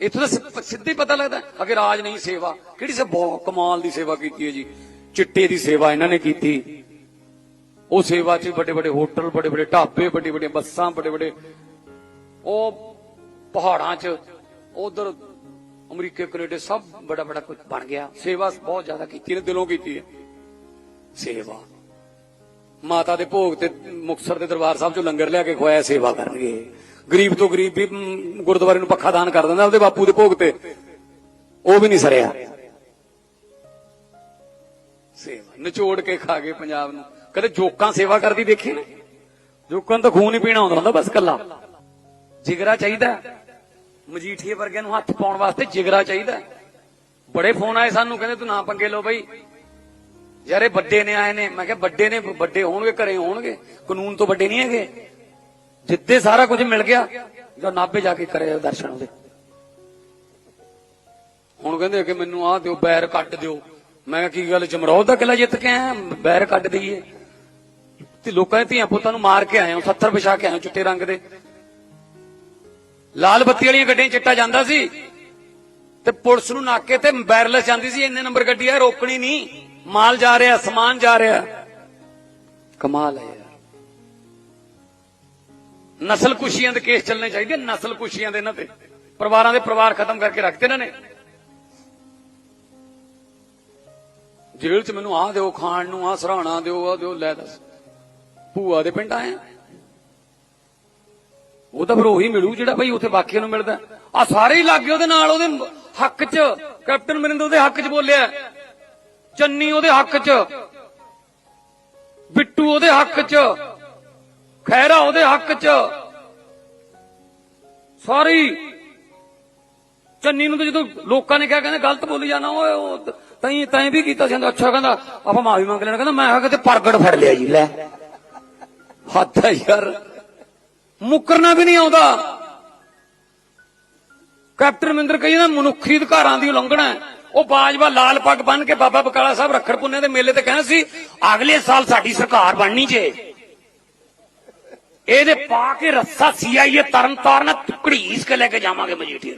ਇੱਥੋਂ ਤਾਂ ਸਿ- ਸਿੱਧੇ ਪਤਾ ਲੱਗਦਾ ਅਗੇ ਰਾਜ ਨਹੀਂ ਸੇਵਾ, ਕਿਹੜੀ ਸੇ ਬਹੁਤ ਕਮਾਲ ਦੀ ਸੇਵਾ ਕੀਤੀ ਹੈ ਜੀ। ਚਿੱਟੇ ਦੀ ਸੇਵਾ ਇਹਨਾਂ ਨੇ ਕੀਤੀ। ਉਹ ਸੇਵਾ 'ਚ ਵੱਡੇ ਵੱਡੇ ਹੋਟਲ, ਵੱਡੇ ਵੱਡੇ ਢਾਬੇ, ਵੱਡੀ ਵੱਡੀਆਂ ਬੱਸਾਂ, ਵੱਡੇ ਵੱਡੇ ਉਹ ਪਹਾੜਾਂ 'ਚ, ਉਧਰ ਅਮਰੀਕੇ, ਕੈਨੇਡਾ ਸਭ ਬੜਾ ਬੜਾ ਕੁਝ ਬਣ ਗਿਆ। ਸੇਵਾ ਬਹੁਤ ਜ਼ਿਆਦਾ ਕੀਤੀ ਨੇ ਦਿਲੋਂ ਕੀਤੀ ਹੈ। ਸੇਵਾ। ਮਾਤਾ ਦੇ ਭੋਗ ਤੇ ਮੁਕਤਸਰ ਦੇ ਦਰਬਾਰ ਸਾਹਿਬ ਚੋਂ ਲੰਗਰ ਲਿਆ ਕੇ ਖਵਾਇਆ, ਸੇਵਾ ਕਰਨਗੇ। ਗਰੀਬ ਤੋਂ ਗਰੀਬ ਵੀ ਗੁਰਦੁਆਰੇ ਨੂੰ ਪੱਖਾ ਦਾਨ ਕਰ ਦਿੰਦਾ ਉਹਦੇ ਬਾਪੂ ਦੇ ਭੋਗ ਤੇ। ਉਹ ਵੀ ਨਹੀਂ ਸਰਿਆ। ਸੇਵਾ, ਨਿਚੋੜ ਕੇ ਖਾ ਗਏ ਪੰਜਾਬ ਨੂੰ। ਕਦੇ ਜੋਕਾਂ ਸੇਵਾ ਕਰਦੀ ਦੇਖੀ ਨੇ? ਜੋਕਾਂ ਨੂੰ ਤਾਂ ਖੂਨ ਹੀ ਪੀਣਾ ਹੁੰਦਾ ਹੁੰਦਾ, ਬਸ ਕੱਲਾ ਜਿਗਰਾ ਚਾਹੀਦਾ ਮਜੀਠੀਏ ਵਰਗਿਆਂ ਨੂੰ ਹੱਥ ਪਾਉਣ ਵਾਸਤੇ ਜਿਗਰਾ ਚਾਹੀਦਾ ਬੜੇ ਫੋਨ ਆਏ ਸਾਨੂੰ, ਕਹਿੰਦੇ ਤੂੰ ਨਾ ਪੰਗੇ ਲਓ ਬਈ। ਯਾਰ ਇਹ ਵੱਡੇ ਨੇ, ਆਏ ਨੇ। ਮੈਂ ਕਿਹਾ ਵੱਡੇ ਨੇ, ਵੱਡੇ ਹੋਣਗੇ, ਘਰੇ ਹੋਣਗੇ। ਕਾਨੂੰਨ ਤੋਂ ਵੱਡੇ ਨਹੀਂ ਹੈਗੇ। ਜਿੱਦੇ ਸਾਰਾ ਕੁਝ ਮਿਲ ਗਿਆ, ਜਾਂ ਨਾਭੇ ਜਾ ਕੇ ਕਰੇ ਦਰਸ਼ਨ ਉਹਦੇ। ਹੁਣ ਕਹਿੰਦੇ ਕਿ ਮੈਨੂੰ ਆਹ ਦਿਓ, ਬੈਰ ਕੱਟ ਦਿਓ। ਮੈਂ ਕਿਹਾ, ਕੀ ਗੱਲ, ਜਮਰੌਦ ਦਾ ਕਿਲਾ ਜਿੱਤ ਕੇ ਆਇਆ? ਬੈਰ ਕੱਟ ਦਈਏ। ਤੇ ਲੋਕਾਂ ਦੇ ਧੀਆਂ ਪੁੱਤਾਂ ਨੂੰ ਮਾਰ ਕੇ ਆਏ ਹਾਂ 70 ਵਿਛਾ ਕੇ ਆਏ ਚਿੱਟੇ ਰੰਗ ਦੇ। ਲਾਲ ਬੱਤੀ ਵਾਲੀਆਂ ਗੱਡੀਆਂ ਚਿੱਟਾ ਜਾਂਦਾ ਸੀ। ਤੇ ਪੁਲਿਸ ਨੂੰ ਨਾਕੇ ਤੇ ਵਾਇਰਲੈਸ ਜਾਂਦੀ ਸੀ, ਇੰਨੇ ਨੰਬਰ ਗੱਡੀ ਆ, ਰੋਕਣੀ ਨਹੀਂ। ਮਾਲ ਜਾ ਰਿਹਾ, ਸਮਾਨ ਜਾ ਰਿਹਾ। ਕਮਾਲ ਹੈ ਯਾਰ। ਨਸਲ ਕੁਸ਼ੀਆਂ ਦੇ ਕੇਸ ਚੱਲਣੇ ਚਾਹੀਦੇ, ਨਸਲ ਕੁਸ਼ੀਆਂ ਦੇ ਇਹਨਾਂ ਤੇ। ਪਰਿਵਾਰਾਂ ਦੇ ਪਰਿਵਾਰ ਖਤਮ ਕਰਕੇ ਰੱਖਤੇ ਇਹਨਾਂ ਨੇ। ਜੇਲ੍ਹ 'ਚ ਮੈਨੂੰ ਆਹ ਦਿਓ, ਖਾਣ ਨੂੰ ਆਹ, ਸਰਾਣਾ ਦਿਓ, ਆਹ ਦਿਓ, ਲੈ ਦੱਸ। ਭੂਆ ਦੇ ਪਿੰਡ ਆਏ ਆ। ਉਹ ਤਾਂ ਫਿਰ ਉਹੀ ਮਿਲੂ ਜਿਹੜਾ ਬਈ ਉੱਥੇ ਬਾਕੀਆਂ ਨੂੰ ਮਿਲਦਾ। ਆ ਸਾਰੇ ਹੀ ਲੱਗੇ ਉਹਦੇ ਨਾਲ, ਉਹਦੇ ਹੱਕ 'ਚ। ਕੈਪਟਨ ਮਰਿੰਦਰ ਉਹਦੇ ਹੱਕ 'ਚ ਬੋਲਿਆ। ਚੰਨੀ ਉਹਦੇ ਹੱਕ 'ਚ। ਬਿੱਟੂ ਉਹਦੇ ਹੱਕ 'ਚ। ਖੈਰਾ ਉਹਦੇ ਹੱਕ 'ਚ। ਸਾਰੀ ਚੰਨੀ ਨੂੰ ਤਾਂ ਜਦੋਂ ਲੋਕਾਂ ਨੇ ਕਿਹਾ, ਕਹਿੰਦੇ ਗਲਤ ਬੋਲੀ ਜਾਣਾ, ਓਏ, ਉਹ ਤੈਂ ਤੈਂ ਵੀ ਕੀਤਾ ਸੀ। ਅੱਛਾ, ਕਹਿੰਦਾ, ਆਪਾਂ ਮਾਫੀ ਮੰਗ ਲੈਣਾ। ਕਹਿੰਦਾ, ਮੈਂ ਕਿਹਾ ਕਿਤੇ ਪ੍ਰਗਟ ਫੜ ਲਿਆ ਜੀ, ਲੈ। ਹੱਥ ਯਾਰ। ਮੁਕਰਨਾ ਵੀ ਨਹੀਂ ਆਉਂਦਾ। ਕੈਪਟਨ ਮਹਿੰਦਰ ਕਹੀ ਨਾ, ਮਨੁੱਖੀ ਅਧਿਕਾਰਾਂ ਦੀ ਉਲੰਘਣਾ ਹੈ। ਉਹ ਬਾਜਵਾ ਲਾਲ ਪੱਗ ਬੰਨ ਕੇ ਬਾਬਾ ਬਕਾਲਾ ਸਾਹਿਬ ਰੱਖੜ ਪੁੰਨੇ ਦੇ ਮੇਲੇ ਤੇ ਕਹਿੰਦਾ ਸੀ, ਅਗਲੇ ਸਾਲ ਸਾਡੀ ਸਰਕਾਰ ਬਣਨੀ ਜੇ। ਇਹਦੇ ਪਾ ਕੇ ਰੱਸਾ ਸੀਆਈਏ ਤਰਨ ਤਾਰਨ ਘੜੀਸ ਕੇ ਲੈ ਕੇ ਜਾਵਾਂਗੇ ਮਜੀਠੀ